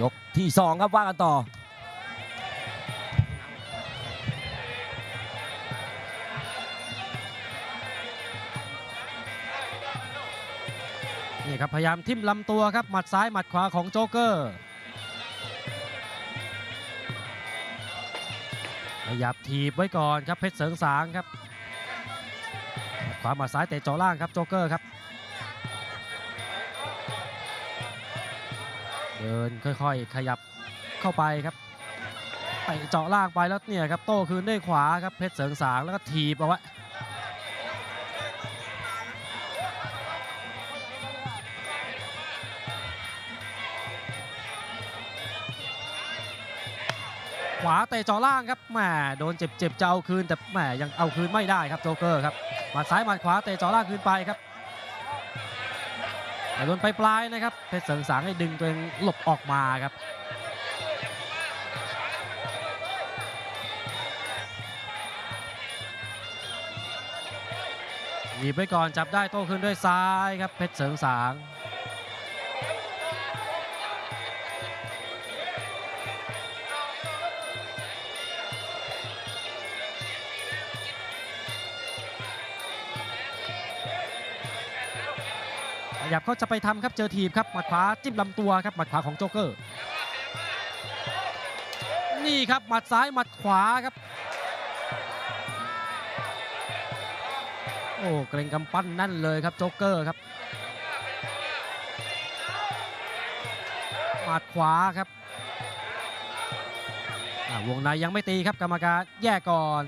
ยกที่สองครับว่ากันต่อ นี่ครับพยายามทิ่มลำตัวครับหมัดซ้ายหมัดขวาของโจ๊กเกอร์ขยับถีบไว้ก่อนครับเพชรเสริงสางครับขวาหมัดซ้ายเตะจ่อล่างครับโจ๊กเกอร์ครับ เดินค่อยๆ ขยับเข้าไปครับไปเจาะล่างไปแล้วเนี่ยครับโต้คืนด้วยขวาครับเพชรเสริงสางแล้วก็ถีบเอาไว้ขวาเตะจ่อล่างครับแหมโดนเจ็บๆจะเอาคืนแต่แหมยังเอาคืนไม่ได้ครับโจเกอร์ครับหมัดซ้ายหมัดขวาเตะจ่อล่างคืนไปครับ แต่โดนไปปลายๆนะครับเพชรเสริงสางให้ดึงตัวเองหลบออกมาครับหยิบไว้ก่อนจับได้โต้ขึ้นด้วยซ้ายครับเพชรเสริงสาง ขยับเขาจะไปทำครับเจอทีมครับหมัดขวาจิ้มลำตัวครับหมัดขวาของโจ๊กเกอร์ นี่ครับหมัดซ้ายหมัดขวาครับ โอ้เกรงกำปั้นนั่นเลยครับโจ๊กเกอร์ครับหมัดขวาครับอ่าวงในยังไม่ตีครับกรรมการแยกก่อน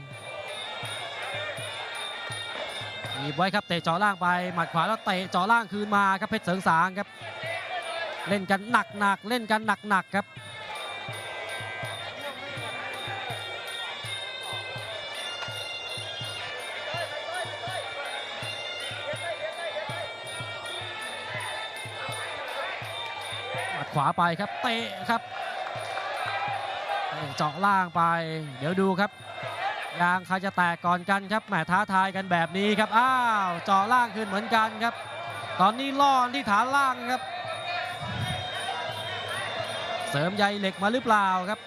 หยิบไว้ครับเตะจ่อล่างไปหมัดขวาแล้วเตะจ่อล่างคืนมาครับเพชรเสริงสางครับ เล่นกันหนักหนักเล่นกันหนักหนักครับหมัดขวาไปครับเตะครับเจาะล่างไป เดี๋ยวดูครับ ยางใครจะแตกก่อนกันครับแหมท้าทายกันแบบนี้ครับอ้าวจาะล่างขึ้นเหมือนกันครับ ตอนนี้ล่อนที่ฐานล่างครับ เสริมใยเหล็กมาหรือเปล่าครับ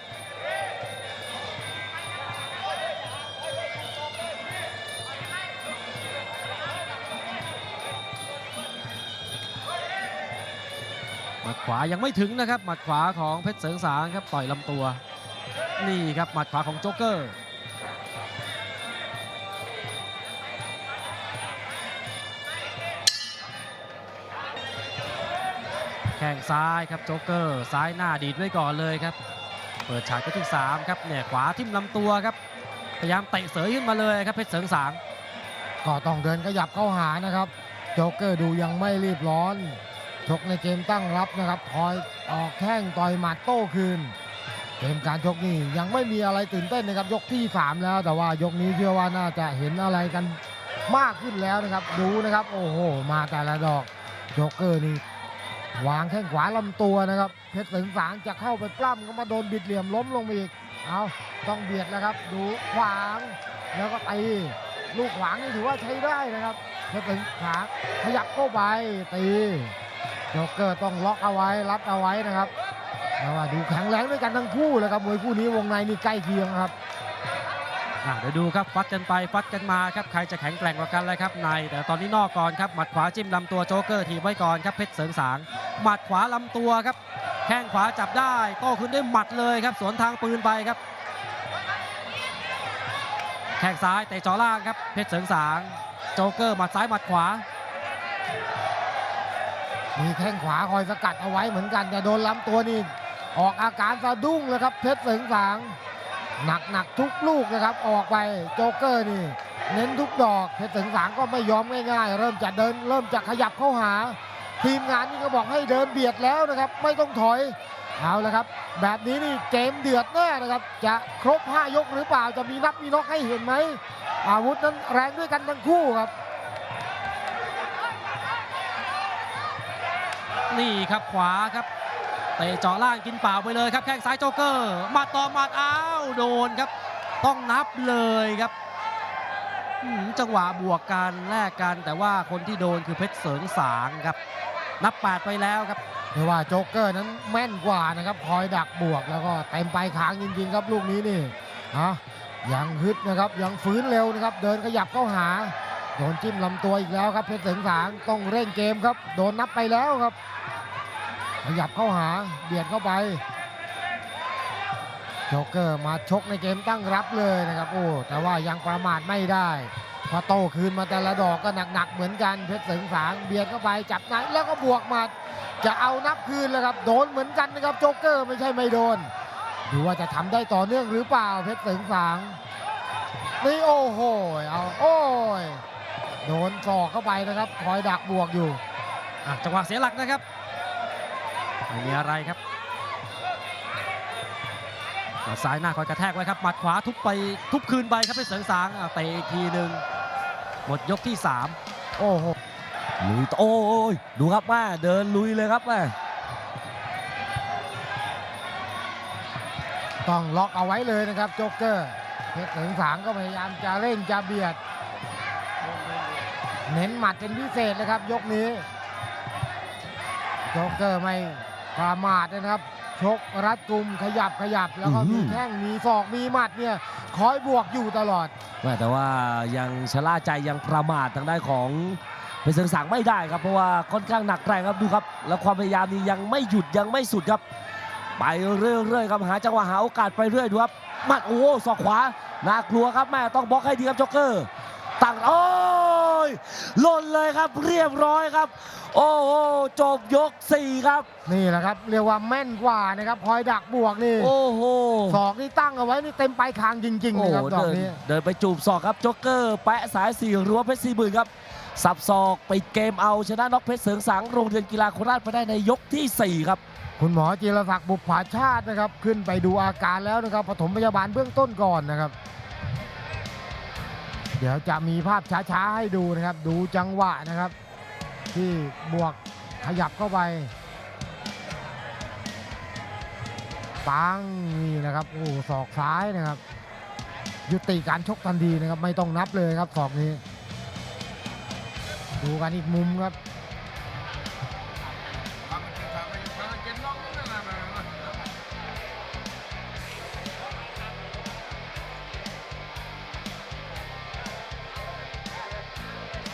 หมัดขวายังไม่ถึงนะครับ หมัดขวาของเพชรเสริงสางครับต่อยลำตัว นี่ครับหมัดขวาของโจ๊กเกอร์ ข้งซ้ายครับโจ๊กเกอร์ซ้ายหน้าดีดไว้ก่อนเลยครับ เปิดฉากก็ที่3ครับเนี่ยขวาทิ่มลำตัวครับ พยายามเตะเสยขึ้นมาเลยครับเพชรเสริงสางก็ต้องเดินขยับเข้าหานะครับ โจ๊กเกอร์ดูยังไม่รีบร้อนชกในเกมตั้งรับนะครับคอยออกแข้งต่อยหมัดโต้คืน เกมการชกนี่ยังไม่มีอะไรตื่นเต้นนะครับ ยกที่ 3 แล้ว แต่ว่ายกนี้เชื่อว่าน่าจะเห็นอะไรกันมากขึ้นแล้วนะครับ ดูนะครับ โอ้โห มาแต่ละดอกโจ๊กเกอร์นี่ วางแข้งขวาลำตัวนะครับ เพชรเสริงสางจะเข้าไปปล้ำก็มาโดนบิดเหลี่ยมล้มลงไปอีก เอาต้องเบียดแล้วครับ ดูขวางแล้วก็ตีลูกขวางนี่ถือว่าใช้ได้นะครับเพชรเสริงสางขยับเข้าไปตีโจ๊กเกอร์ต้องล็อกเอาไว้รัดเอาไว้นะครับแต่ว่าดูแข็งแรงด้วยกันทั้งคู่เลยครับมวยคู่นี้วงในนี่ใกล้เคียงครับ อะเดี๋ยวดูครับฟัดกันไปฟัดกันมาครับใครจะแข็งแกร่งกว่ากันเลยครับใน แต่ตอนนี้นอกก่อนครับหมัดขวาจิ้มลำตัวโจ๊กเกอร์ถีบไว้ก่อนครับเพชรเสริงสางหมัดขวาลำตัวครับ แข้งขวาจับได้โต้ขึ้นด้วยหมัดเลยครับ สวนทางปืนไปครับ แข้งซ้ายเตะจ่อล่างครับเพชรเสริงสางโจ๊กเกอร์หมัดซ้ายหมัดขวา มีแข้งขวาคอยสกัดเอาไว้เหมือนกันแต่โดนลำตัวนี่ออกอาการสะดุ้งเลยครับเพชรเสริงสาง หนักหนักทุกลูกนะครับ ออกไปโจ๊กเกอร์นี่ เน้นทุกดอกเพชรสิงสางก็ไม่ยอมง่ายๆ เริ่มจะเดิน เริ่มจะขยับเข้าหา ทีมงานนี่ก็บอกให้เดินเบียดแล้วนะครับ ไม่ต้องถอยเอาละครับ แบบนี้นี่เกมเดือดแน่นะครับ จะครบ 5 ยกหรือเปล่าจะมีนับมีน็อกให้เห็นไหมอาวุธนั้นแรงด้วยกันทั้งคู่ครับ นี่ครับขวาครับ เตะเจาะล่างกินเปล่าไปเลยครับแข้งซ้ายโจ๊กเกอร์มัดต่อมัดอ้าวโดนครับ ต้องนับเลยครับจังหวะบวกกันแลกกัน แต่ว่าคนที่โดนคือเพชรเสริงสางครับ นับ 8 ไปแล้วครับเรียกว่าโจ๊กเกอร์นั้นแม่นกว่านะครับ คอยดักบวกแล้วก็เต็มไปลายค้างจริงๆครับลูกนี้นี่ฮะยังฮึดนะครับยังฟื้นเร็วนะครับ เดินขยับเข้าหาโดนจิ้มลำตัวอีกแล้วครับเพชรเสริงสางต้องเร่งเกมครับ โดนนับไปแล้วครับ ขยับเข้าหาเบียดเข้าไปโจ๊กเกอร์มาชกในเกมตั้งรับเลยนะครับโอ้แต่ว่ายังประมาทไม่ได้พอโตคืนมาแต่ละดอกก็หนักๆเหมือนกันเพชรเสริงสางเบียดเข้าไปจับไหนแล้วก็บวกมาจะเอานับคืนแล้วครับโดนเหมือนกันนะครับโจ๊กเกอร์ไม่ใช่ไม่โดนดูว่าจะทำได้ต่อเนื่องหรือเปล่าเพชรเสริงสางนี่โอ้โหเอาโอ้ยโดนศอกเข้าไปนะครับคอยดักบวกอยู่จังหวะเสียหลักนะครับ ไม่มีอะไรครับซ้ายหน้าคอยกระแทกไว้ครับหมัดขวาทุบไปทุบคืนไปครับเพชรเสริงสางเตะอีกทีหนึ่งหมดยกที่ 3 โอ้โหลุยโอ้ยดูครับแม่เดินลุยเลยครับแม่ต้องล็อกเอาไว้เลยนะครับโจ๊กเกอร์เพชรเสริงสางก็พยายามจะเร่งจะเบียด เน้นหมัดเป็นพิเศษเลยครับยกนี้โจ๊กเกอร์ไม่ ประมาทนะครับ ชกรัดกุมขยับขยับแล้วก็มีแข้งมีศอกมีหมัดเนี่ยคอยบวกอยู่ตลอดแม่แต่ว่ายังชะล่าใจยังประมาททางด้านของเพชรเสริงสางไม่ได้ครับเพราะว่าค่อนข้างหนักแรงครับดูครับ แล้วความพยายามนี้ยังไม่หยุดยังไม่สุดครับ ไปเรื่อยๆครับหาจังหวะหาโอกาสไปเรื่อยดูครับหมัดโอ้โหศอกขวาน่ากลัวครับแม่ต้องบล็อกให้ดีครับจ็อกเกอร์ตั้งโอ้ ยหล่นเลยครับเรียบร้อยครับ โอ้โหจบยกสี่ครับ นี่แหละครับ เรียกว่าแม่นกว่านะครับคอยดักบวกนี่โอ้โหศอกนี่ตั้งเอาไว้นี่เต็มไปลายคางจริงๆโอ้นะโหครับดอกเดินนี้เดินไปจูบศอกครับจ็อกเกอร์แปะสายสี่รั้วเพชรสี่หมื่นครับสับศอกปิดเกมเอาชนะน็อกเพชรเสริงสางโรงเรียนกีฬาโคราชไปได้ในยกทีสี่4 ครับ คุณหมอจิรศักดิ์บุปผาชาตินะครับ ขึ้นไปดูอาการแล้วนะครับปฐมพยาบาลเบื้องต้นก่อนนะครับ เดี๋ยวจะมีภาพช้าๆให้ดูนะครับ ดูจังหวะนะครับ ที่บวกขยับเข้าไปปังนี่นะครับโอ้ศอกซ้ายนะครับ ยุติการชกทันทีนะครับ ไม่ต้องนับเลยครับศอกนี้ ดูกันอีกมุมครับ